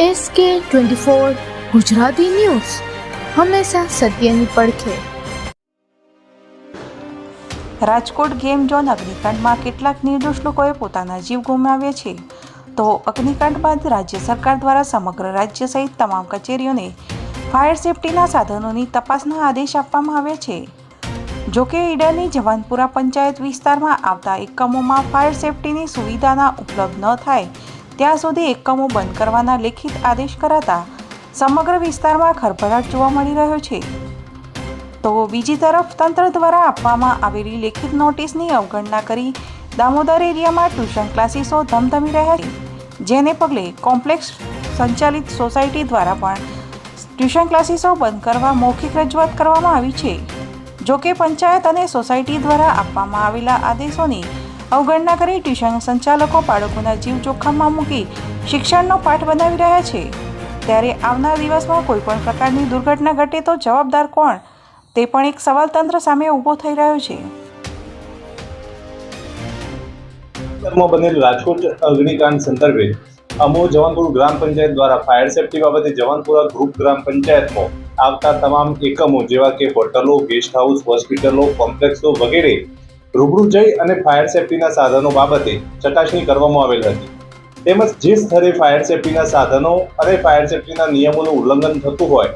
S કે twenty four Gujarati news. હંમેશા સત્યની પડખે. રાજકોટ ગેમ ઝોન અગ્નિકાંડમાં કેટલાક નિર્દોષ લોકોએ પોતાના જીવ ગુમાવ્યા છે. તો અગ્નિકાંડ બાદ રાજ્ય સરકાર દ્વારા સમગ્ર રાજ્ય સહિત તમામ કચેરીઓને ફાયર સેફટીના સાધનોની તપાસના આદેશ આપવામાં આવ્યા છે. જોકે ઈડરની જવાનપુરા પંચાયત વિસ્તારમાં આવતા એકમોમાં ફાયર સેફટીની સુવિધાના ઉપલબ્ધ ન થાય ત્યાં સુધી એકમો બંધ કરવાના લેખિત આદેશ કરાતા સમગ્ર વિસ્તારમાં ખરભરાટ જોવા મળી રહ્યો છે. તો બીજી તરફ તંત્ર દ્વારા આપવામાં આવેલી લેખિત નોટિસની અવગણના કરી દામોદર એરિયામાં ટ્યુશન ક્લાસીસો ધમધમી રહ્યા છે, જેને પગલે કોમ્પ્લેક્સ સંચાલિત સોસાયટી દ્વારા પણ ટ્યુશન ક્લાસીસો બંધ કરવા મૌખિક રજૂઆત કરવામાં આવી છે. જોકે પંચાયત અને સોસાયટી દ્વારા આપવામાં આવેલા આદેશોની અવગણના કરી ટ્યુશન સંચાલકો બાળકોના જીવ જોખમમાં મૂકી શિક્ષણનો પાઠ બનાવી રહ્યા છે. ત્યારે આવનાર દિવસમાં કોઈપણ પ્રકારની દુર્ઘટના ઘટે તો જવાબદાર કોણ? તે પણ એક સવાલ તંત્ર સામે ઊભો થઈ રહ્યો છે. બનેલ રાજકોટ અગ્નિકાંડ સંદર્ભે અમો જવાનપુર ગ્રામ પંચાયત દ્વારા ફાયર સેફટી બાબતે જવાનપુરા ગ્રુપ ગ્રામ પંચાયતમાં આવતા તમામ એકમો જેવા કે હોટલો ગેસ્ટ હાઉસ હોસ્પિટલો, કોમ્પ્લેક્સો વગેરે રૂબરૂ જઈ અને ફાયર સેફટીના સાધનો બાબતે ચકાસણી કરવામાં આવેલ હતી. તેમજ જે સ્થળે ફાયર સેફટીના સાધનો અને ફાયર સેફટીના નિયમોનું ઉલ્લંઘન થતું હોય,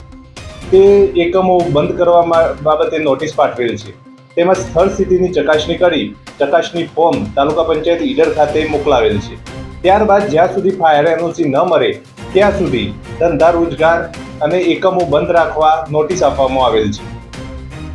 તે એકમો બંધ કરવા બાબતે નોટિસ પાઠવેલ છે. તેમજ સ્થળ સ્થિતિની ચકાસણી કરી ચકાસણી ફોર્મ તાલુકા પંચાયત ઈડર ખાતે મોકલાવેલ છે. ત્યારબાદ જ્યાં સુધી ફાયર એનઓસી ન મળે ત્યાં સુધી ધંધા રોજગાર અને એકમો બંધ રાખવા નોટિસ આપવામાં આવેલ છે.